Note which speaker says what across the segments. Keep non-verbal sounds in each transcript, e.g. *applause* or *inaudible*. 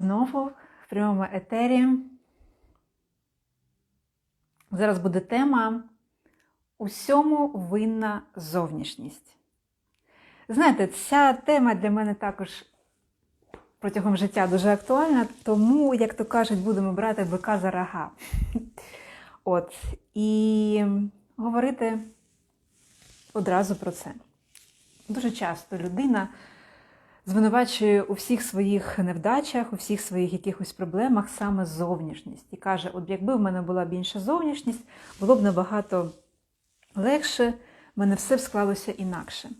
Speaker 1: Знову в прямому етері. Зараз буде тема Усьому винна зовнішність. Знаєте, ця тема для мене також протягом життя дуже актуальна, тому, як то кажуть, будемо брати бика за рога. *laughs* От. І говорити одразу про це. Дуже часто людина звинувачує у всіх своїх невдачах, у всіх своїх якихось проблемах саме зовнішність. І каже: от якби в мене була б інша зовнішність, було б набагато легше, в мене все б склалося інакше.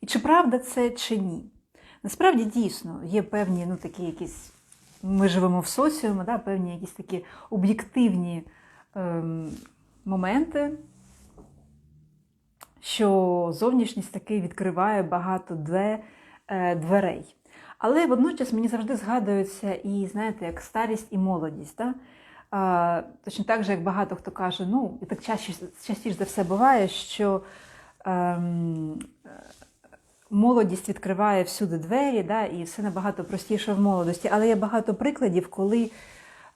Speaker 1: І чи правда це, чи ні? Насправді дійсно є певні, ну такі якісь. Ми живемо в соціумі, да, певні якісь такі об'єктивні ем, моменти, що зовнішність таки відкриває багато две, е, дверей. Але водночас мені завжди згадується і, знаєте, як старість і молодість. Да? Точно так же, як багато хто каже, ну, і так частіше, частіше за все буває, що ем, молодість відкриває всюди двері, да, і все набагато простіше в молодості. Але є багато прикладів, коли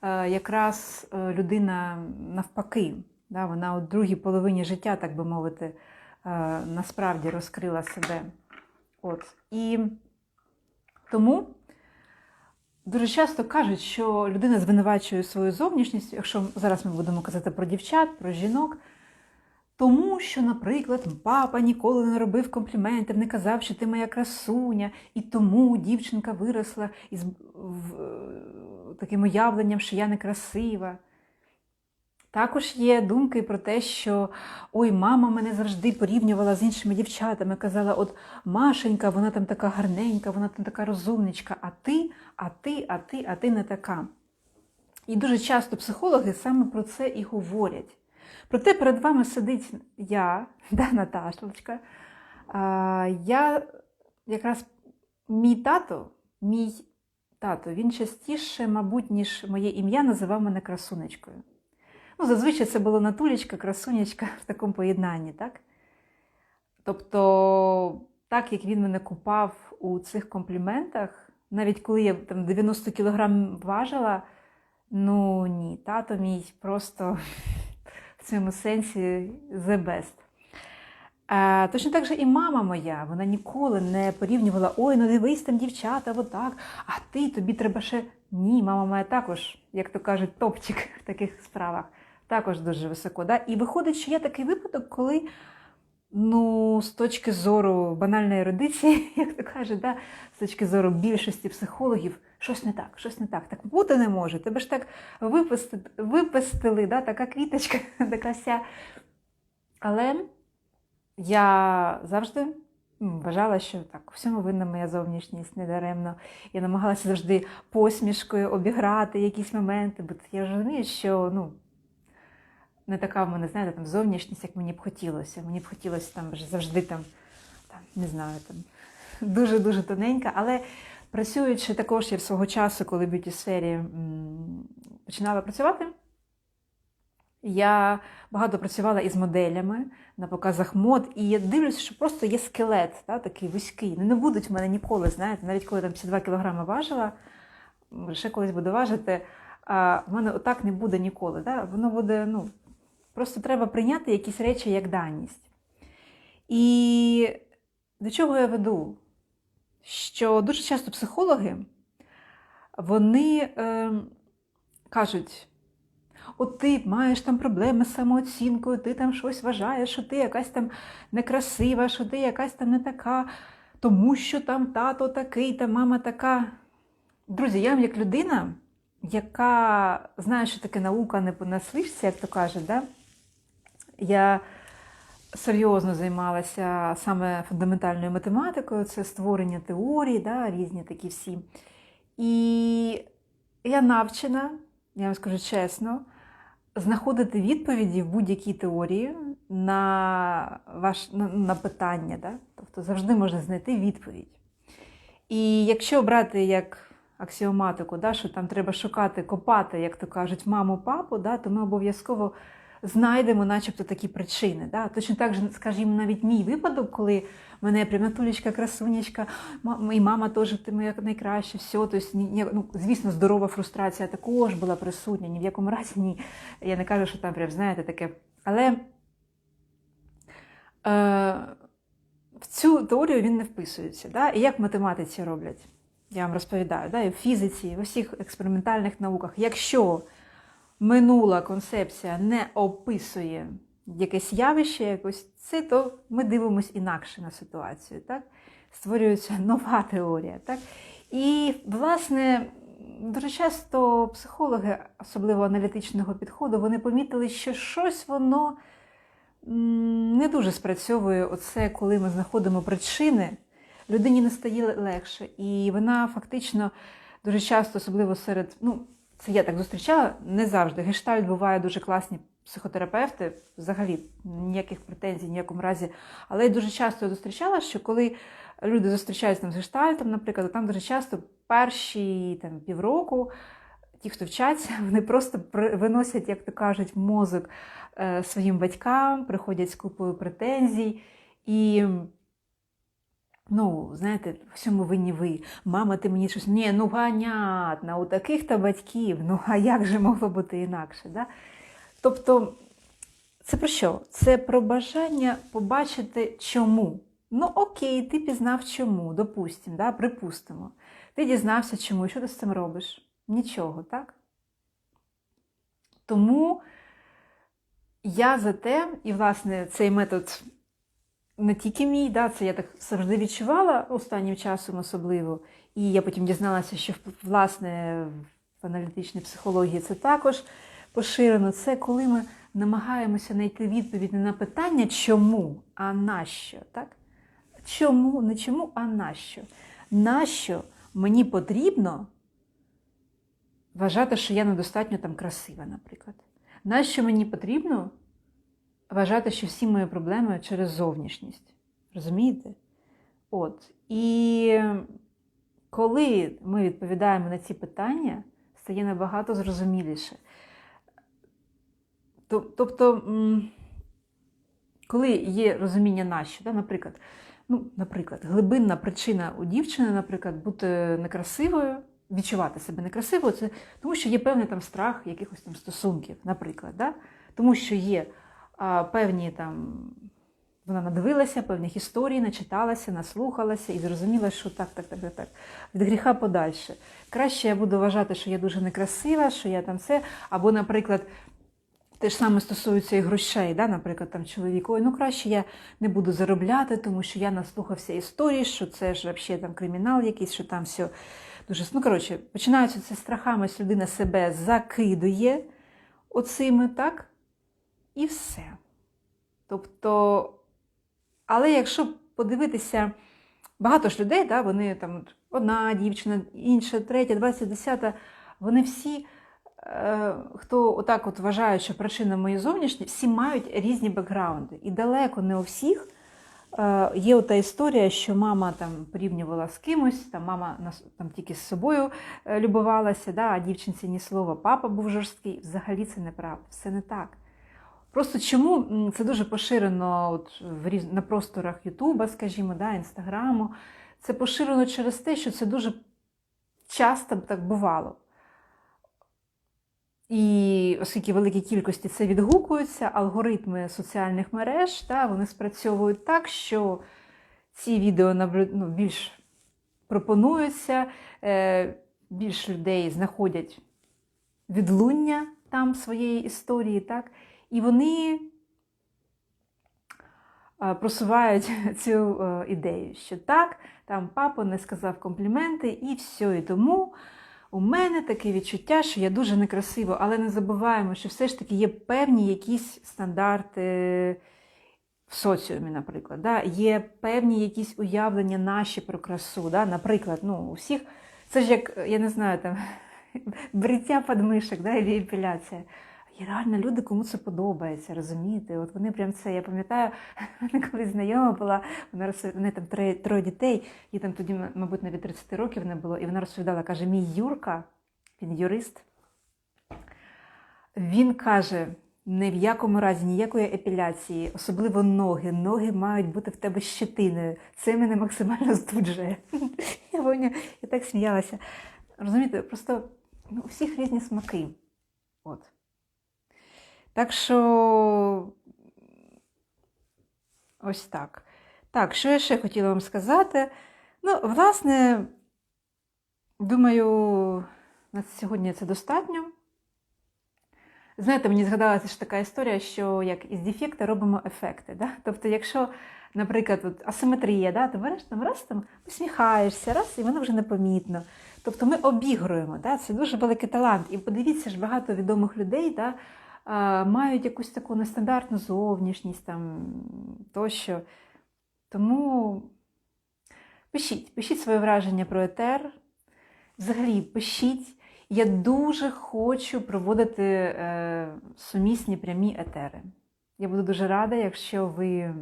Speaker 1: е, якраз е, людина навпаки, да, вона у другій половині життя, так би мовити, е, насправді розкрила себе. От. І тому дуже часто кажуть, що людина звинувачує свою зовнішність, якщо зараз ми будемо казати про дівчат, про жінок. Тому що, наприклад, папа ніколи не робив компліментів, не казав, що ти моя красуня, і тому дівчинка виросла із в, таким уявленням, що я некрасива. Також є думки про те, що ой, мама мене завжди порівнювала з іншими дівчатами. Казала, от Машенька, вона там така гарненька, вона там така розумничка, а ти, а ти, а ти, а ти не така. І дуже часто психологи саме про це і говорять. Проте перед вами сидить я, *laughs* да, Наташечка. Я якраз мій тато, мій тато, він частіше, мабуть, ніж моє ім'я, називав мене красунечкою. Ну, зазвичай це було Натулечка, красунечка в такому поєднанні, так? Тобто, так як він мене купав у цих компліментах, навіть коли я там 90 кілограм важила, ну ні, тато мій просто *laughs* в цьому сенсі the best. А, точно так же і мама моя, вона ніколи не порівнювала, ой, ну дивись там дівчата, отак, а ти тобі треба ще. Ні, мама моя також, як то кажуть, топчик в таких справах, також дуже високо. Да? І виходить, що є такий випадок, коли ну, з точки зору банальної ерудиції, *laughs* як то кажуть, да? з точки зору більшості психологів, щось не так, щось не так. Так бути не може. Тебе ж так випустили, випустили, да? така квіточка, *laughs* така вся. Але я завжди вважала, що так, всьому винна моя зовнішність недаремно. Я намагалася завжди посмішкою обіграти якісь моменти, бо я розумію, що ну, не така в мене, знаєте, там зовнішність, як мені б хотілося. Мені б хотілося там завжди там, там не знаю, там *laughs* дуже-дуже тоненька. Але працюючи також я в свого часу, коли в б'юті сфері починала працювати. Я багато працювала із моделями на показах мод, і я дивлюся, що просто є скелет, та, такий вузький. Ну, не будуть в мене ніколи, знаєте, навіть коли там 52 кілограми важила, ще колись буду важити, а в мене отак не буде ніколи. Та? Воно буде, ну, просто треба прийняти якісь речі як даність. І до чого я веду? Що дуже часто психологи вони е, кажуть. От ти маєш там проблеми з самооцінкою, ти там щось вважаєш, що ти якась там некрасива, що ти якась там не така, тому що там тато такий, та мама така. Друзі, я вам як людина, яка знає, що таке наука не понаслишся, як то кажуть, да? Я серйозно займалася саме фундаментальною математикою, це створення теорій, да, різні такі всі. І я навчена, я вам скажу чесно, знаходити відповіді в будь-якій теорії на ваш, на, на питання. Да? Тобто завжди можна знайти відповідь. І якщо брати як аксіоматику, да, що там треба шукати, копати, як то кажуть, маму, папу, да, то ми обов'язково знайдемо, начебто, такі причини. Да? Точно так же, скажімо, навіть мій випадок, коли мене прям Натулечка, красунечка, і мама теж ти моя найкраще, все. Тобто, ну, звісно, здорова фрустрація також була присутня, ні в якому разі ні. Я не кажу, що там прям, знаєте, таке. Але е, в цю теорію він не вписується. Да? І як математиці роблять? Я вам розповідаю, да? і в фізиці, і в усіх експериментальних науках. Якщо минула концепція не описує якесь явище, якось це, то ми дивимося інакше на ситуацію. Так? Створюється нова теорія. Так? І, власне, дуже часто психологи, особливо аналітичного підходу, вони помітили, що щось воно не дуже спрацьовує оце, коли ми знаходимо причини, людині не стає легше. І вона фактично дуже часто, особливо серед, ну, це я так зустрічала, не завжди. Гештальт буває дуже класні психотерапевти, взагалі ніяких претензій, ні в якому разі. Але я дуже часто зустрічала, що коли люди зустрічаються там з гештальтом, наприклад, там дуже часто перші там, півроку. Ті, хто вчаться, *laughs* вони просто виносять, як то кажуть, мозок е, своїм батькам, приходять з купою претензій. І, ну, знаєте, в всьому винні ви. Мама, ти мені щось. Ні, ну понятно, у таких то батьків, ну а як же могло бути інакше? Да? Тобто, це про що? Це про бажання побачити чому. Ну, окей, ти пізнав чому, допустимо, да? припустимо. Ти дізнався чому, що ти з цим робиш? Нічого, так? Тому я за те, і, власне, цей метод не тільки мій, да, це я так завжди відчувала останнім часом особливо. І я потім дізналася, що власне в аналітичній психології це також поширено. Це коли ми намагаємося знайти відповідь не на питання чому, а нащо. Так? Чому, не чому, а нащо? Нащо мені потрібно вважати, що я недостатньо там красива, наприклад? Нащо мені потрібно вважати, що всі мої проблеми через зовнішність? Розумієте? От. І коли ми відповідаємо на ці питання, стає набагато зрозуміліше. Тобто, коли є розуміння нащо, да, наприклад, ну, наприклад, глибинна причина у дівчини, наприклад, бути некрасивою, відчувати себе некрасивою, це тому, що є певний там страх якихось там стосунків, наприклад, да? тому що є певні там. Вона надивилася певних історій, начиталася, наслухалася і зрозуміла, що так, так, так, так, так. Від гріха подальше. Краще я буду вважати, що я дуже некрасива, що я там це. Або, наприклад, те ж саме стосується і грошей, да? наприклад, там чоловік, ой, ну краще я не буду заробляти, тому що я наслухався історії, що це ж взагалі там кримінал якийсь, що там все дуже. Ну, коротше, починаються це страхами, ось людина себе закидує оцими, так? І все. Тобто, але якщо подивитися, багато ж людей, да, вони там одна дівчина, інша, третя, двадцять, десята, вони всі, е, хто отак от вважає, що причина моєї зовнішні, всі мають різні бекграунди. І далеко не у всіх е, є ота історія, що мама там порівнювала з кимось, там мама там тільки з собою е, любувалася, да, а дівчинці ні слова, папа був жорсткий. Взагалі це неправда, все не так. Просто чому це дуже поширено от в різ... на просторах Ютуба, скажімо, да, Інстаграму. Це поширено через те, що це дуже часто так бувало. І оскільки великій кількості це відгукується, алгоритми соціальних мереж да, вони спрацьовують так, що ці відео ну, більш пропонуються, е, більш людей знаходять відлуння там своєї історії, так? І вони е, просувають *laughs* цю е, ідею, що так, там папа не сказав компліменти, і все. І тому у мене таке відчуття, що я дуже некрасива, але не забуваємо, що все ж таки є певні якісь стандарти в соціумі, наприклад. Да? Є певні якісь уявлення наші про красу. Да? Наприклад, ну, у всіх, це ж як, я не знаю, там, *laughs* бриття подмишок, да? або епіляція. Є реально люди, кому це подобається, розумієте? От вони прям це, я пам'ятаю, *laughs* колись знайома була, вона розповідала, там троє, троє дітей, їй там тоді, мабуть, навіть 30 років не було, і вона розповідала, каже, мій Юрка, він юрист, він каже, Ні в якому разі ніякої епіляції, особливо ноги. Ноги мають бути в тебе щетиною. Це мене максимально здуджує. *laughs* Я я так сміялася. Розумієте, просто ну, у всіх різні смаки. От. Так що ось так. Так, що я ще хотіла вам сказати? Ну, власне, думаю, на сьогодні це достатньо. Знаєте, мені згадалася ж така історія, що як із дефекта робимо ефекти. Да? Тобто, якщо, наприклад, от асиметрія, да, ти береш там раз там посміхаєшся, раз, і воно вже непомітно. Тобто ми обігруємо, да? це дуже великий талант. І подивіться ж, багато відомих людей да, мають якусь таку нестандартну зовнішність там, тощо. Тому пишіть, пишіть своє враження про етер. Взагалі, пишіть. Я дуже хочу проводити е, сумісні прямі етери. Я буду дуже рада, якщо ви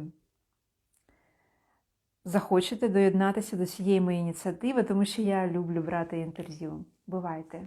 Speaker 1: захочете доєднатися до цієї моєї ініціативи, тому що я люблю брати інтерв'ю. Бувайте!